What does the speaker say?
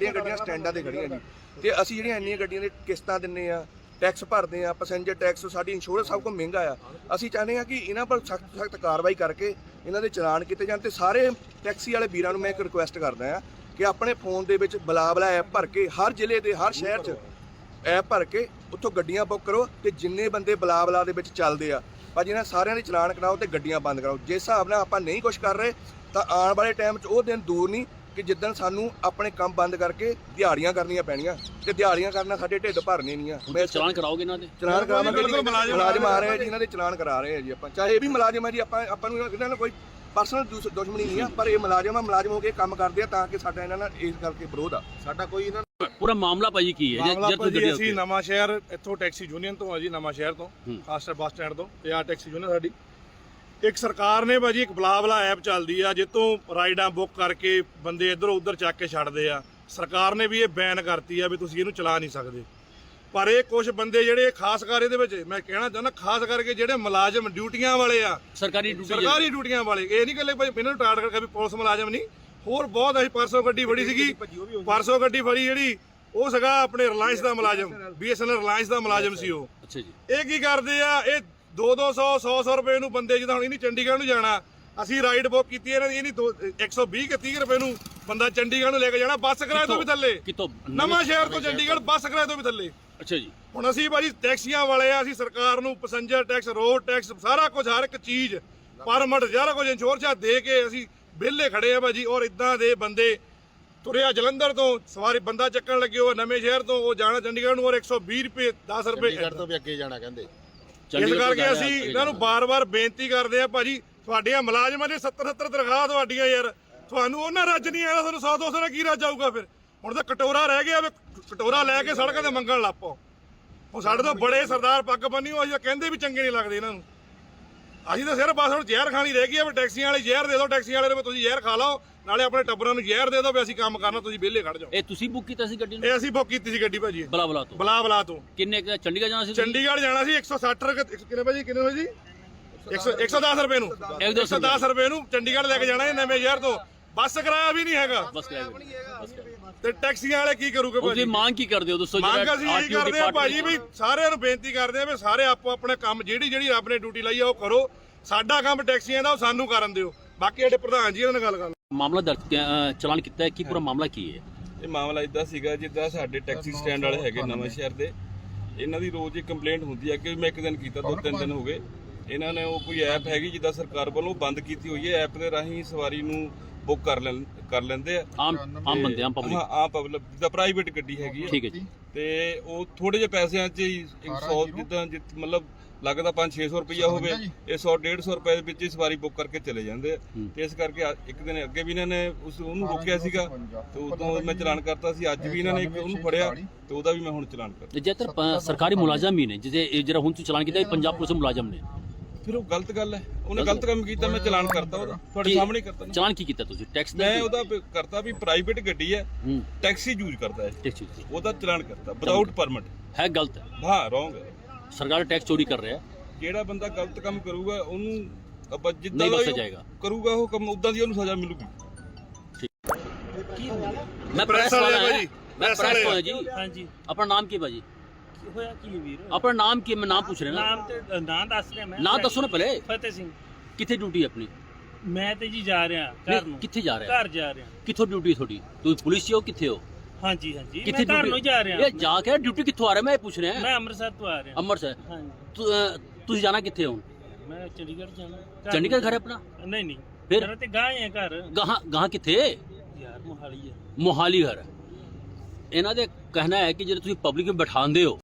ਜਿਹੜੀਆਂ ਗੱਡੀਆਂ ਸਟੈਂਡਾਂ ਤੇ ਖੜੀਆਂ ਜੀ। ਤੇ ਅਸੀਂ ਜਿਹੜੀਆਂ ਇੰਨੀਆਂ ਗੱਡੀਆਂ ਦੇ ਕਿਸ਼ਤਾਂ ਦਿੰਨੇ ਆ ਟੈਕਸ ਭਰਦੇ ਆ ਪੈਸੇਂਜਰ ਟੈਕਸ ਸਾਡੀ ਇੰਸ਼ੋਰੈਂਸ ਸਭ ਕੁਝ ਮਹਿੰਗਾ ਆ। ਅਸੀਂ ਚਾਹੁੰਦੇ ਆ ਕਿ ਇਹਨਾਂ ਪਰ ਸਖਤ ਸਖਤ ਕਾਰਵਾਈ ਕਰਕੇ ਇਹਨਾਂ ਦੇ ਚਲਾਨ ਕੀਤੇ ਜਾਣ ਤੇ ਸਾਰੇ ਟੈਕਸੀ ਵਾਲੇ ਵੀਰਾਂ ਨੂੰ ਮੈਂ ਇੱਕ ਰਿਕੁਐਸਟ ਕਰਦਾ ਆ ਕਿ ਆਪਣੇ ਫੋਨ ਦੇ ਵਿੱਚ ਬਲਾ ਐਪ ਭਰ ਕੇ ਹਰ ਜ਼ਿਲ੍ਹੇ ਦੇ, ਹਰ ਸ਼ਹਿਰ 'ਚ ਐਪ ਭਰ ਕੇ ਉੱਥੋਂ ਗੱਡੀਆਂ ਬੁੱਕ ਕਰੋ ਤੇ ਜਿੰਨੇ ਬੰਦੇ ਬਲਾ ਦੇ ਵਿੱਚ ਚੱਲਦੇ ਆ, ਭਾਜੀ ਇਹਨਾਂ ਸਾਰਿਆਂ ਦੇ ਚਲਾਨ ਕਰਾਓ ਤੇ ਗੱਡੀਆਂ ਬੰਦ ਕਰਾਓ। ਜਿਸ ਹਿਸਾਬ ਨਾਲ ਆਪਾਂ ਨਹੀਂ ਕੁਝ ਕਰ ਰਹੇ, ਤਾਂ ਆਉਣ ਵਾਲੇ ਟਾਈਮ 'ਚ ਉਹ ਦਿਨ ਦੂਰ ਨਹੀਂ ਕਿ ਜਿੱਦਣ ਸਾਨੂੰ ਆਪਣੇ ਕੰਮ ਬੰਦ ਕਰਕੇ ਦਿਹਾੜੀਆਂ ਕਰਨੀਆਂ ਪੈਣੀਆਂ ਤੇ ਦਿਹਾੜੀਆਂ ਕਰਨਾ ਸਾਡੇ ਢਿੱਡ ਭਰਨੇ ਨਹੀਂ ਆ। ਤਾਂ ਚਲਾਨ ਕਰਾਓਗੇ ਇਹਨਾਂ ਦੇ? ਚਲਾਨ ਕਰਾਵਾਂਗੇ ਜੀ। ਮੁਲਾਜ਼ਮ ਆ ਰਹੇ ਆ ਜੀ ਇਹਨਾਂ ਦੇ ਚਲਾਨ ਕਰਾ ਰਹੇ ਆ ਜੀ ਆਪਾਂ। ਚਾਹੇ ਇਹ ਵੀ ਮੁਲਾਜ਼ਮ ਹੈ ਜੀ ਆਪਾਂ ਆਪਾਂ ਨੂੰ ਇਹਨਾਂ ਨਾਲ ਕੋਈ ਪਰਸਨਲ ਦੁਸ਼ਮਣੀ ਨਹੀਂ ਆ ਪਰ ਇਹ ਮੁਲਾਜ਼ਮ ਆ ਮੁਲਾਜ਼ਮ ਹੋ ਕੇ ਕੰਮ ਕਰਦੇ ਆ ਤਾਂ ਕਿ ਸਾਡਾ ਇਹਨਾਂ ਨਾਲ ਇਸ ਕਰਕੇ ਵਿਰੋਧ ਆ। ਸਾਡਾ ਕੋਈ ਇਹਨਾਂ ਪੂਰਾ ਮਾਮਲਾ ਭਾਜੀ ਕੀ ਹੈ? ਜੇ- ਤੁਸੀਂ ਅਸੀਂ ਨਵਾਂ ਸ਼ਹਿਰ ਇੱਥੋਂ ਟੈਕਸੀ ਯੂਨੀਅਨ ਤੋਂ ਆ ਜੀ ਨਵਾਂ ਸ਼ਹਿਰ ਤੋਂ ਹੂੰ। ਆਸਟਰ ਬੱਸ ਸਟੈਂਡ ਤੋਂ ਤੇ ਆ ਟੈਕਸੀ ਯੂਨੀਅਨ ਸਾਡੀ। ਇੱਕ ਸਰਕਾਰ ਨੇ ਭਾਜੀ ਇੱਕ ਬਲਾਬਲਾ ਐਪ ਚੱਲਦੀ ਆ ਜਿੱਤੋਂ ਰਾਈਡਾਂ ਬੁੱਕ ਕਰਕੇ ਬੰਦੇ ਇੱਧਰ ਉੱਧਰ ਚੱਕ ਕੇ ਛੱਡਦੇ ਆ। ਸਰਕਾਰ ਨੇ ਵੀ ਇਹ ਬੈਨ ਕਰਤੀ ਆ ਵੀ ਤੁਸੀਂ ਇਹਨੂੰ ਚਲਾ ਨਹੀਂ ਸਕਦੇ। ਪਰ ਇਹ ਕੁਝ ਬੰਦੇ ਜਿਹੜੇ ਖਾਸ ਕਰ ਇਹਦੇ ਵਿੱਚ ਮੈਂ ਕਹਿਣਾ ਚਾਹੁੰਦਾ ਖਾਸ ਕਰਕੇ ਜਿਹੜੇ ਮੁਲਾਜ਼ਮ ਡਿਊਟੀਆਂ ਵਾਲੇ ਆ। ਸਰਕਾਰੀ ਡਿਊਟੀ। ਸਰਕਾਰੀ ਡਿਊਟੀਆਂ ਵਾਲੇ ਇਹ ਨਹੀਂ ਗੱਲੇ ਭਾਈ ਇਹਨਾਂ ਨੂੰ ਟਾਰਗੇਟ ਕਰਕੇ ਵੀ ਪੁਲਿਸ ਮੁਲਾਜ਼ਮ ਨਹੀਂ। ਹੋਰ ਬਹੁਤ ਅਸੀਂ ਪਰਸੋਂ ਗੱਡੀ ਫੜੀ ਸੀਗੀ ਪਰਸੋਂ ਗੱਡੀ ਫੜੀ ਜਿਹੜੀ ਉਹ ਸੀਗਾ ਆਪਣੇ ਰਿਲਾਇੰਸ ਦਾ ਮੁਲਾਜ਼ਮ ਬੀਐਸਐਨਐਲ ਰਿਲਾਇੰਸ ਦਾ ਮੁਲਾਜ਼ਮ ਸੀ ਉਹ। ਅੱਛਾ ਜੀ। ਇਹ ਕੀ ਕਰਦੇ ਆ ਇਹ 2-200 100-100 ਰੁਪਏ ਨੂੰ ਬੰਦੇ ਜਿੱਦਾਂ ਹੁਣ ਇਹਨੀ ਚੰਡੀਗੜ੍ਹ ਨੂੰ ਜਾਣਾ ਅਸੀਂ ਰਾਈਡ ਬੁੱਕ ਕੀਤੀ ਇਹਨਾਂ ਦੀ ਇਹਨੀ ਦੋ- 120 ਕਿ 30 ਰੁਪਏ ਨੂੰ ਬੰਦਾ ਚੰਡੀਗੜ੍ਹ ਨੂੰ ਲੈ ਕੇ ਜਾਣਾ ਬੱਸ ਕਿਰਾਏ ਤੋਂ ਵੀ ਥੱਲੇ। ਕਿਤੋਂ ਨਵਾਂ ਸ਼ਹਿਰ ਤੋਂ ਚੰਡੀਗੜ੍ਹ ਬੱਸ ਕਿਰਾਏ ਤੋਂ ਵੀ ਥੱਲੇ। ਅੱਛਾ ਜੀ। ਹੁਣ ਅਸੀਂ ਭਾਜੀ ਟੈਕਸੀਆਂ ਵਾਲੇ ਆ ਅਸੀਂ ਸਰਕਾਰ ਨੂੰ ਪੈਸੇਂਜਰ ਟੈਕਸ ਰੋਡ ਟੈਕਸ ਸਾਰਾ ਕੁਝ ਹਰ ਇੱਕ ਚੀਜ਼ ਪਰਮਿਟ ਸਾਰਾ ਕੁਝ ਇੰਸ਼ੋਰੈਂਸ ਦੇ ਕੇ ਅਸੀਂ ਵਿਹਲੇ ਖੜੇ ਆ ਭਾਜੀ ਔਰ ਇਦਾਂ ਦੇ ਬੰਦੇ ਤੁਰਿਆ ਜਲੰਧਰ ਤੋਂ ਸਵਾਰੀ ਬੰਦਾ ਚੱਕਣ ਲੱਗੇ ਉਹ ਨਵੇਂ ਸ਼ਹਿਰ ਤੋਂ ਉਹ ਜਾਣਾ ਚੰਡੀਗੜ੍ਹ ਨੂੰ ਔਰ 120 ਰੁਪਏ 10 ਰੁਪਏ ਚੰਡੀਗੜ੍ਹ ਤੋਂ ਵੀ ਅੱਗੇ ਜਾਣਾ ਕਹਿੰਦੇ। ਇਸ ਚੰਡੀਗੜ੍ਹ ਤੋਂ ਕਰਕੇ ਅਸੀਂ ਇਹਨਾਂ ਨੂੰ ਬਾਰ-ਬਾਰ ਬੇਨਤੀ ਕਰਦੇ ਆ ਭਾਜੀ ਤੁਹਾਡੀਆਂ ਮੁਲਾਜ਼ਮਾਂ ਦੇ 70-70 ਤਨਖਾਹ ਤੁਹਾਡੀਆਂ ਯਾਰ। ਤੁਹਾਨੂੰ ਉਹਨਾਂ ਰੱਜ ਨਹੀਂ ਆਇਆ ਤੁਹਾਨੂੰ 100-200 ਨਾਲ ਕੀ ਰੱਜ ਆਊਗਾ ਫਿਰ? ਹੁਣ ਤਾਂ ਕਟੋਰਾ ਰਹਿ ਗਿਆ ਵੀ ਕਟੋਰਾ ਲੈ ਕੇ ਸੜਕਾਂ ਤੇ ਮੰਗਣ ਲੱਪੋ ਹੁਣ ਸਾਡੇ ਤੋਂ ਬੜੇ ਸਰਦਾਰ ਪੱਗ ਬੰਨੀ ਉਹ ਤਾਂ ਕਹਿੰਦੇ ਵੀ ਚੰਗੇ ਨਹੀਂ ਲੱਗਦੇ ਇਹਨਾਂ ਨੂੰ। ਅਸੀਂ ਤਾਂ ਸਿਰਫ ਬਸ ਹੁਣ ਜ਼ਹਿਰ ਖਾਣੀ ਰਹਿ ਗਈ ਆ ਵੀ ਟੈਕਸੀਆਂ ਵਾਲੇ ਜ਼ਹਿਰ ਦੇ ਦਿਓ ਟੈਕਸੀਆਂ ਵਾਲੇ ਨੂੰ ਵੀ ਤੁਸੀਂ ਜ਼ਹਿਰ ਖਾ ਲਓ ਨਾਲੇ ਆਪਣੇ ਟੱਬਰਾਂ ਨੂੰ ਜ਼ਹਿਰ ਦੇ ਦਿਓ ਵੀ ਅਸੀਂ ਕੰਮ ਕਰਨਾ ਤੁਸੀਂ ਵਿਹਲੇ ਖੜ ਜਾਓ। ਇਹ ਤੁਸੀਂ ਬੁੱਕ ਕੀਤਾ ਸੀ ਗੱਡੀ ਨੂੰ? ਇਹ ਅਸੀਂ ਬੁੱਕ ਕੀਤੀ ਸੀ ਗੱਡੀ ਭਾਜੀ। ਬਲਾ ਬਲਾ ਤੋਂ? ਬਲਾ ਬਲਾ ਤੋਂ। ਕਿੰਨੇ ਕੁ- ਚੰਡੀਗੜ੍ਹ ਜਾਣਾ ਸੀ ਤੁਸੀਂ? ਚੰਡੀਗੜ੍ਹ ਜਾਣਾ ਸੀ 160 ਰੁਪਏ ਕਿੰਨੇ ਭਾਜੀ ਕਿੰਨੇ ਹੋਏ ਜੀ? 100 110 ਰੁਪਏ ਨੂੰ। ਇੱਕ ਦੋ ਸੌ 110 ਰੁਪਏ ਨੂੰ ਚੰਡੀਗੜ੍ਹ ਲੈ ਕੇ ਜਾਣਾ ਇਹ ਨਵੇਂ ਸ਼ਹਿਰ ਤੋਂ। ਬੱਸ ਕਿਰਾਇਆ ਵੀ ਨਹੀਂ ਹੈਗਾ। ਬਸ ਕਿਰਾਏ ਬਸ ਕਿਰਾਏ। ਤੇ ਟੈਕਸੀਆਂ ਵਾਲੇ ਕੀ ਕਰੂਗੇ ਤੁਸੀਂ ਮੰਗ ਕੀ ਕਰਦੇ ਹੋ ਦੱਸੋ ਮੰਗ ਅਸੀਂ ਇਹੀ ਕਰਦੇ ਆ ਭਾਜੀ ਵੀ ਸਾਰਿਆਂ ਨੂੰ ਬੇਨਤੀ ਕਰਦੇ ਆ ਵੀ ਸਾਰੇ ਆਪੋ ਆਪਣੇ ਕੰਮ ਜਿਹੜੀ ਜਿਹੜੀ ਰੱਬ ਨੇ ਡਿਊਟੀ ਲਾਈ ਆ ਉਹ ਕਰੋ। ਸਾਡਾ ਕੰਮ ਟੈਕਸੀਆਂ ਦਾ ਉਹ ਸਾਨੂੰ ਕਰਨ ਦਿਓ। ਬਾਕੀ ਸਾਡੇ ਪ੍ਰਧਾਨ ਜੀ ਇਹਨਾਂ ਨਾਲ ਗੱਲ ਕਰ ਲਓ। ਮਾਮਲਾ ਦਰਜ ਚਲਾਨ ਕੀਤਾ ਹੈ ਕੀ ਪੂਰਾ ਮਾਮਲਾ ਕੀ ਹੈ? ਇਹ ਮਾਮਲਾ ਇਦਾਂ ਸੀਗਾ ਜਿੱਦਾਂ ਸਾਡੇ ਟੈਕਸੀ ਸਟੈਂਡ ਵਾਲੇ ਹੈਗੇ ਨਵਾਂ ਸ਼ਹਿਰ ਦੇ। ਇਹਨਾਂ ਦੀ ਰੋਜ਼ ਹੀ ਕੰਪਲੇਂਟ ਹੁੰਦੀ ਹੈ ਕਿ ਮੈਂ ਇੱਕ ਦਿਨ ਕੀਤਾ ਦੋ ਤਿੰਨ ਦਿਨ ਹੋ ਗਏ। ਇਹਨਾਂ ਨੇ ਉਹ ਕੋਈ ਐਪ ਹੈਗੀ ਜਿੱਦਾਂ ਸਰਕਾਰ ਵੱਲੋਂ ਬੰਦ ਕੀਤੀ ਹੋਈ ਹੈ ਐਪ ਦੇ ਰਾਹੀਂ ਸਵਾਰੀ ਨੂੰ ਬੁੱਕ ਕਰ ਲੈਣ ਕਰ ਲੈਂਦੇ ਆ। ਆਮ ਆਮ ਬੰਦੇ ਆਮ ਹਾਂ ਪਬਲਿਕ ਆਮ ਪਬਲਿਕ ਜਿੱਦਾਂ ਪ੍ਰਾਈਵੇਟ ਗੱਡੀ ਹੈਗੀ ਹੈ ਠੀਕ ਹੈ ਜੀ। ਤੇ ਉਹ ਥੋੜੇ ਜਿਹੇ ਪੈਸਿਆਂ 'ਚ ਹੀ 100 ਜਿੱਦਾਂ ਜਿੱਤ- ਮਤਲਬ ਲੱਗਦਾ 5-600 ਰੁਪਈਆ ਹੋਵੇ ਇਹ 100-150 ਰੁਪਏ ਦੇ ਵਿੱਚ ਹੀ ਸਵਾਰੀ ਬੁੱਕ ਕਰਕੇ ਚਲੇ ਜਾਂਦੇ ਆ। ਤੇ ਇਸ ਕਰਕੇ ਇੱਕ ਦਿਨ ਅੱਗੇ ਵੀ ਇਹਨਾਂ ਨੇ ਉਸ ਉਹਨੂੰ ਰੋਕਿਆ ਸੀਗਾ। ਤੇ ਉਦੋਂ ਮੈਂ ਚਲਾਨ ਕਰਤਾ ਸੀ। ਅੱਜ ਵੀ ਇਹਨਾਂ ਨੇ ਇੱਕ ਉਹਨੂੰ ਫੜਿਆ ਤੇ ਉਹਦਾ ਵੀ ਮੈਂ ਹੁਣ ਚਲਾਨ ਕਰਤਾ। ਜੇਤਰ ਪ- ਸਰਕਾਰੀ ਮੁਲਾਜ਼ਮ ਹੀ ਨੇ ਜਿਹਦੇ ਇਹ ਜਿਹੜਾ ਹੁਣ ਤੁਸੀਂ ਚਲਾਨ ਕੀਤਾ ਇਹ ਪੰਜਾਬ ਪੁਲਿਸ ਦੇ ਮੁਲਾਜ਼ਮ ਨੇ। ਫਿਰ ਉਹ ਗਲਤ ਗੱਲ ਹੈ। ਉਹਨੇ ਗਲਤ ਕੰਮ ਕੀਤਾ ਮੈਂ ਚਲਾਨ ਕਰਤਾ ਉਹਦਾ। ਤੁਹਾਡੇ ਸਾਹਮਣੇ ਕਰਤਾ ਨਾ। ਚਲਾਨ ਕੀ ਕੀਤਾ ਤੁਸੀਂ? ਟੈਕਸ ਦਾ ਮੈਂ ਉਹਦਾ ਪ- ਕਰਤਾ ਵੀ ਪ੍ਰਾਈਵੇਟ ਗੱਡੀ ਹੈ ਹੂੰ। ਟੈਕਸੀ ਯੂਜ਼ ਕਰਦਾ ਹੈ। ਟੈਕਸ। ਉਹਦਾ ਚਲਾਨ ਕਰਤਾ ਵਿਦਆਊਟ ਪਰਮਿਟ ਹੈ ਗਲਤ? ਹੈ ਹਾਂ। ਰੋਂਗ ਸਰਕਾਰ ਟੈਕਸ ਚੋਰੀ ਕਰ ਰਿਹਾ ਹੈ? ਜਿਹੜਾ ਬੰਦਾ ਗਲਤ ਕੰਮ ਕਰੂਗਾ ਉਹਨੂੰ ਆਪਾਂ ਜਿੱਦਾਂ ਨਹੀਂ ਦਾ ਬਖਸ਼ਿਆ ਵੀ ਉਹ ਜਾਏਗਾ। ਕਰੂਗਾ ਉਹ ਕੰਮ ਉਦਾਂ ਦੀ ਉਹਨੂੰ ਸਜ਼ਾ ਮਿਲੂਗੀ। ਮੈਂ ਪ੍ਰੈਸ ਵਾਲੇ ਹਾਂ। ਮੈਂ ਪ੍ਰੈਸ ਵਾਲੇ। ਹਾਂ ਜੀ। ਹਾਂਜੀ। ਆਪਣਾ ਨਾਮ ਕੀ ਹੈ ਭਾਜੀ? ਹੋਇਆ ਕੀ ਵੀਰ? ਆਪਣਾ ਨਾਮ ਕੀ ਮੈਂ ਨਾਮ ਪੁੱਛ ਰਿਹਾ ਨਾ। ਨਾਮ ਤੇ ਨਾਂ ਦੱਸ ਰਿਹਾ ਮੈਂ। ਨਾਮ ਦੱਸੋ ਨਾ ਪਹਿਲੇ। ਫਤਿਹ ਸਿੰਘ। ਕਿੱਥੇ ਡਿਊਟੀ ਹੈ ਆਪਣੀ? ਮੈਂ ਤੇ ਜੀ ਜਾ ਰਿਹਾ ਘਰ ਨੂੰ। ਕਿੱਥੇ ਜਾ ਰਿਹਾ? ਘਰ ਜਾ ਰਿਹਾ। ਕਿੱਥੋਂ ਡਿਊਟੀ ਤੁਹਾਡੀ? ਤੁਸੀਂ ਪੁਲਿਸ 'ਚ ਹੋ ਕਿੱਥੇ ਹੋ? ਹਾਂਜੀ ਹਾਂਜੀ। ਮੈਂ ਘਰ ਨੂੰ ਜਾ ਰਿਹਾ। ਇਹ ਜਾ ਕੇ ਡਿਊਟੀ ਕਿੱਥੋਂ ਆ ਰਿਹਾ? ਮੈਂ ਇਹ ਪੁੱਛ ਰਿਹਾ। ਮੈਂ ਅੰਮ੍ਰਿਤਸਰ ਤੋਂ ਆ ਰਿਹਾ। ਅੰਮ੍ਰਿਤਸਰ? ਹਾਂਜੀ। ਤੁ- ਅਹ, ਤੁਸੀਂ ਜਾਣਾ ਕਿੱਥੇ ਹੋ ਮੈਂ ਚੰਡੀਗੜ੍ਹ ਜਾਣਾ। ਘਰ ਚੰਡੀਗੜ੍ਹ ਨੂੰ- ਘਰ ਹੈ ਆਪਣਾ? ਨਹੀਂ ਨਹੀਂ। ਫਿਰ? ਮੇਰਾ ਤੇ ਗਾਂ ਹੈ ਘਰ। ਗਾਹਾਂ ਗਾਹਾਂ ਕਿੱਥੇ? ਯਾਰ ਮੋਹਾਲੀ ਹੈ। ਮੋਹਾਲੀ ਘਰ। ਇਹਨਾਂ ਦੇ ਕਹਿਣਾ ਹੈ ਕਿ ਜਿਹੜੇ ਤੁਸੀਂ ਪਬਲਿਕ ਵਿੱਚ ਬਿਠਾਉਂਦੇ ਹੋ